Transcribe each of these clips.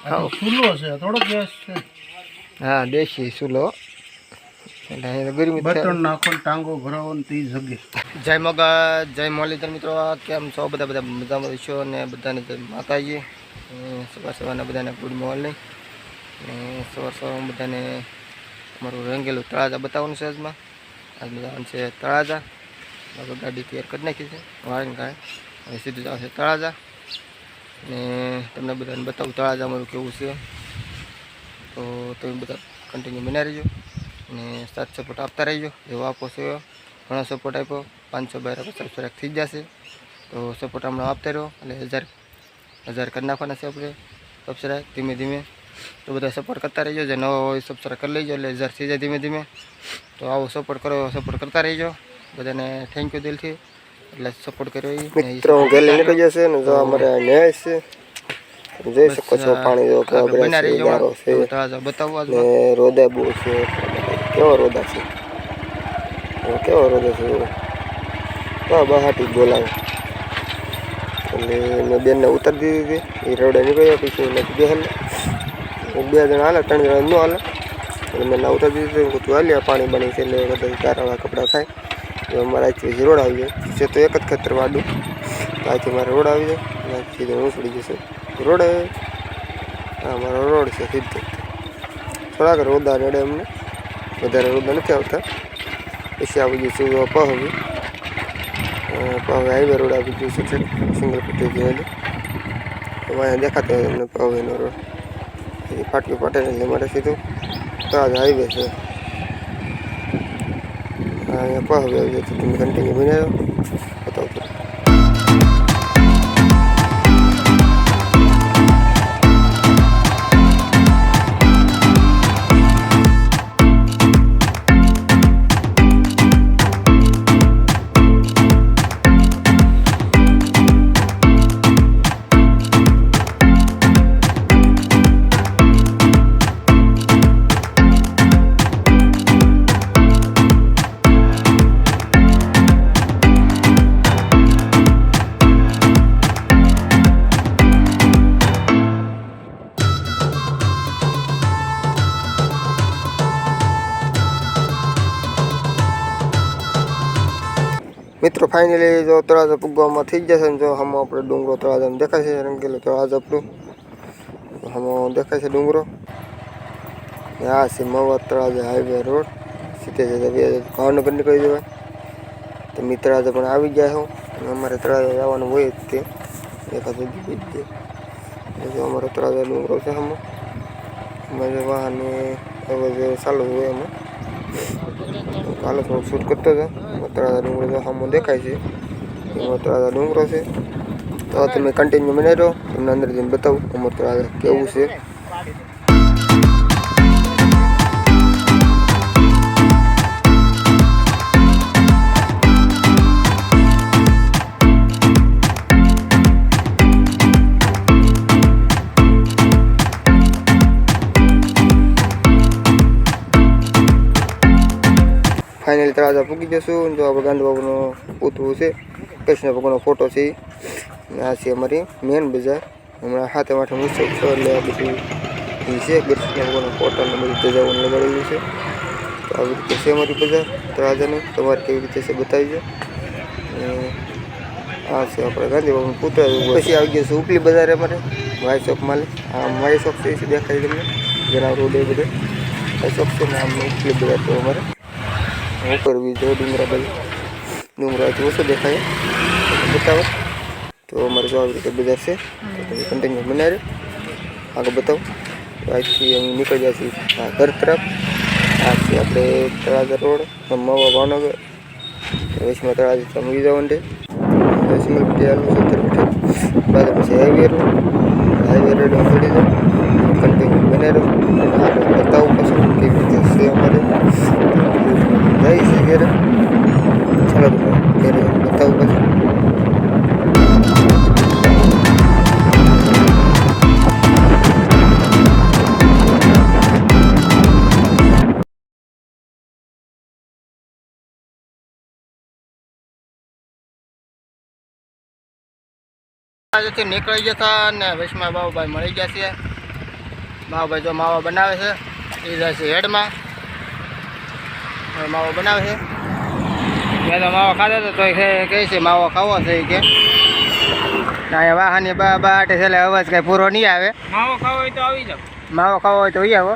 ચૂલો છે થોડો ગેસ છે. હા દેશી ચૂલો. બટન નાખો ટાંગો ભરાવો ને તી જગે. જય મગા જય મોલીધર મિત્રો કેમ છો? બધા બધા મજામાં છો ને બધાને માતાજી. સવાર સવારના બધાને ગુડ મોર્નિંગ ને સવાર સવારમાં બધાને અમારું રંગેલું તળાજા બતાવવાનું છે આજમાં. આજ બતાવવાનું છે તળાજા. ગાડી તૈયાર કરી નાખી છે. વાળીને કાંઈ હવે સીધું જવાનું છે તળાજા. ને તમને બધાને બતાવું તળાજા અમારું કેવું છે. તો તમે બધા કન્ટિન્યુ બના રહીજો અને સાત સપોર્ટ આપતા રહીજો. એવો આપો છો એવો ઘણો સપોર્ટ આપ્યો. પાંચસો બાર પચાસ ફરક થઈ જશે. તો સપોર્ટ હમણાં આપતા રહ્યો એટલે હજાર હજાર કરી નાખવાના છે આપણે સબસ્ક્રાઈબ ધીમે ધીમે. તો બધા સપોર્ટ કરતા રહીજો. જે નવો હોય સબસ્ક્રાઈબ કરી લેજો. એટલે હજાર થઈ જાય ધીમે ધીમે. તો આવો સપોર્ટ કરો સપોર્ટ કરતા રહીજો. બધાને થેન્ક યુ દિલથી. એટલે સપોર્ટ કર્યો એ મિત્રો, હું ગેલી નીકળી જશે ને જો અમારે ન્યાય છે. તમે જોઈ શકો છો પાણી જો છે ગારો ને રોદા બહુ છે કેવો રોદા છે? કેવો રોદા છે તો બહાટી બોલાવે. એટલે મેં બેનને ઉતારી દીધી હતી એ રોડે નીકળ્યા પછી નથી બેહેલ બે જણા હાલે ત્રણ જણા ન હાલે. એટલે મેં ના ઉતારી દીધી હતી તું હાલ્યા પાણી બની છે એટલે બધા તારાવાળા કપડાં થાય. તો અમારે અહીંથી રોડ આવી જાય. છે તો એક જ ખેતર વાડું. તો અહીંથી મારે રોડ આવી જાય અને સીધો ઉછળી જશે. રોડ. અમારો મારો રોડ છે સીધો થોડાક રોદા રડે અમને. વધારે રોદા નથી આવતા. પછી આવી ગયું છે પહવી પહવે હાઈવે રોડ આવી ગયું છે સિંગલ પટ્ટી જેવું અહીંયા દેખાતો હોય તમને પહવેનો રોડ. એ ફાટવી પાટે એટલે મારે સીધું તો આજે હાઈવે છે. અહીંયા પહવે આવી જાય તો તમે કન્ટિન્યુ બનાવ્યો? બતાવતો મિત્રો ફાઇનલી જો તળાજા પૂગવામાં થઈ જશે ને જો હમ આપણે ડુંગરો તળાજામાં દેખાય છે રંગેલો તળાજ આપણું. હમ દેખાય છે ડુંગરો. આ છે મવા તળાજા હાઈવે રોડ સીધે સીધે ભાવનગર નીકળી જવાય. તો મિત્ર પણ આવી ગયા હું. અને અમારે તળાજા જવાનું હોય જ તે. દેખાતો બીજી જો અમારો તળાજા ડુંગરો છે હમ અમારે વાહન ચાલુ હોય એમાં કાલે થોડુંક શૂટ કરતો હતો. મતરાદા ડુંગરો સામો દેખાય છે. એ મતરાદા ડુંગરો છે. તો તમે કન્ટિન્યુ બનાવી રહો તમને અંદર જઈને બતાવું મતરાદા કેવું છે. ફાઇનલી તળાજા પૂગી જશું જો આપણે ગાંધી બાબુનો પૂતળું છે કૃષ્ણ ભગવાનનો ફોટો છે ઈ. અને આ છે અમારી મેન બજાર હમણાં હાથે માથે ઉત્સવ છે એટલે આ બધું ઈ છે કૃષ્ણ ભગવાનનો ફોટો ને બધી ધજાઓ લગાડેલી છે તો આવી રીતે છે અમારી બજાર તળાજાની તમારે કેવી રીતે છે બતાવી છે અને આ છે આપણે ગાંધી બાબુનું પુત્ર પછી આવી ગયું છે ઉપલી બજાર અમારે વાય ચોક માલે આ વાય ચોક છે એ દેખાય તમને જેના રોડ એ બધે વાય ચોક છે ને આમ ઉપલી બજાર તો અમારે ઉપર બીજો ડુંગરા બાજુ ડુંગરાથી ઓછો દેખાય બતાવો તો અમારે જો આવી રીતે બજાર છે તો તમે કન્ટિન્યુ બનાવી રહ્યો આગળ બતાવો તો આજથી અમે નીકળી જાય છીએ આ ઘર તરફ આ છે આપણે તળાજા રોડ મવા ભાવનગર વચમાં તળાજા તમે જવાનું છે સિંગલ પટ્ટી આલું સત્તર મીટર બાદ પછી હાઈવે રોડ હાઈવે રોડ પડી જાઓ કન્ટિન્યુ બનાવી રહ્યો ઘેરે. ચાલો તો ઘેરે બતાવું પછી. તળાજાથી નીકળી જતા ને વૈષ્ણવ બાબુભાઈ મળી ગયા છે. માવો જો માવા બનાવે છે, એ જાય છે હેડમાં. માવો બનાવે છે. મેં તો માવો ખાધો હતો તો કહે છે માવો ખાવો છે કે. અહીંયા બા બા આટે છેલ્લે અવાજ કાંઈ પૂરો નહીં આવે. માવો ખાવો હોય તો આવી જાવ. માવો ખાવો હોય તો ઈ આવો.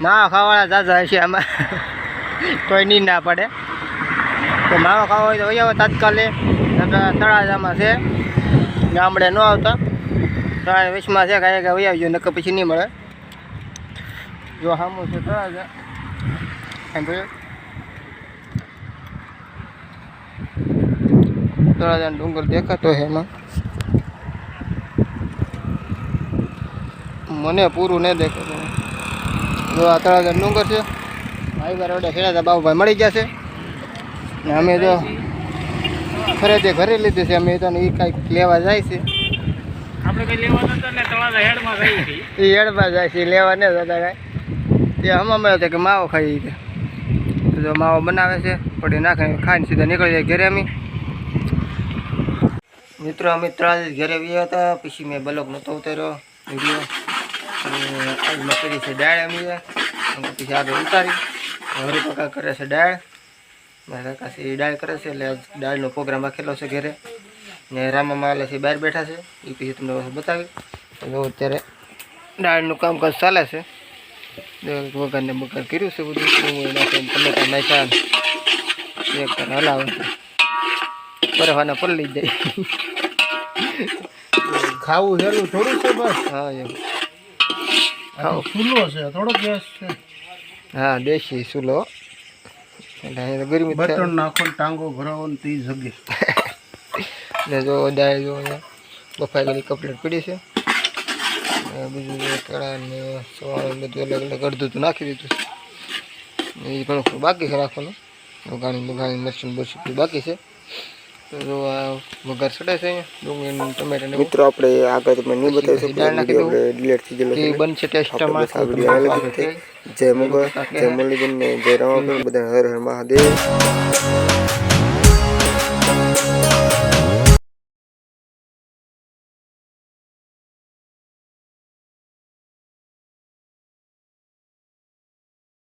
માવો ખાવાના જાજા હશે આમાં. કોઈ નહીં ના પડે. તો માવો ખાવો હોય તો ઈ આવો તાત્કાલે. તળાજામાં છે. ગામડે ન આવતા. તળાજા વીસમાં છે કાંઈ કાંઈ આવી આવજો નકર પછી નહીં મળે. જો સામું છે તળાજા. સાંભળ્યું તળાજાનો ડુંગર દેખાતો છે એમાં. મને પૂરું નહીં દેખાતું. જો આ તળાજા ડુંગર છે હાઈવે રોડે ખેડા બાબુભાઈ મળી ગયા છે. ને અમે જો ખરેદી ઘરે લીધી છે અમે તો એ કાંઈક લેવા જાય છે. આપણે કઈ લેવા નતા એટલે હેડમાં એ એડમાં જાય છે લેવા નહીં દાદા કાંઈ. એ હમણાં મળ્યો કે માવો ખાઈ જો માવો બનાવે છે પડી નાખે ખાઈને સીધા નીકળી જાય ઘરે અમે. મિત્રો અમે ત્રણ ઘરે ગયા હતા, પછી મેં બ્લોક નહોતો ઉતાર્યો, વીડિયો. આજ મકરી છે દાળ અમે પછી આગળ ઉતારી. હરી કાકા કરે છે દાળ મારા કાકા ડાળ કરે છે, એટલે આજ દાળનો પ્રોગ્રામ રાખેલો છે ઘરે. ને રામામાં માલે છે બહાર બેઠા છે, એ પછી તમને બતાવી તો અત્યારે ડાળનું કામકાજ ચાલે છે. વગરને બગર કર્યું છે બધું. તમે ટમેટા નાખ્યા એક હલાવે છે. પરવાના પલળી જાય ખાવું હેલું થોડું છે બસ. હા એમ ખાવ ચૂલો છે થોડો ગેસ છે. હા દેશી ચૂલો. એટલે ગરમી બટન નાખો ને ટાંગો ભરાવો ને તે જગે. ને જો દાળ જો બફાઈ ગયેલી કપલેટ પડી છે. બીજું કડા ને સવાળ બધું અલગ અલગ અડધું તો નાખી દીધું છે. એ ઘણું બાકી છે રાખવાનું. ગાણી બઘાણી મરચું બરચું બાકી છે. મિત્રો આપણે આગળ તમે નહીં બતાવી શકો જય મુગલ જય મુરલીબેન જય રામાપીર બધા હર હર મહાદેવ.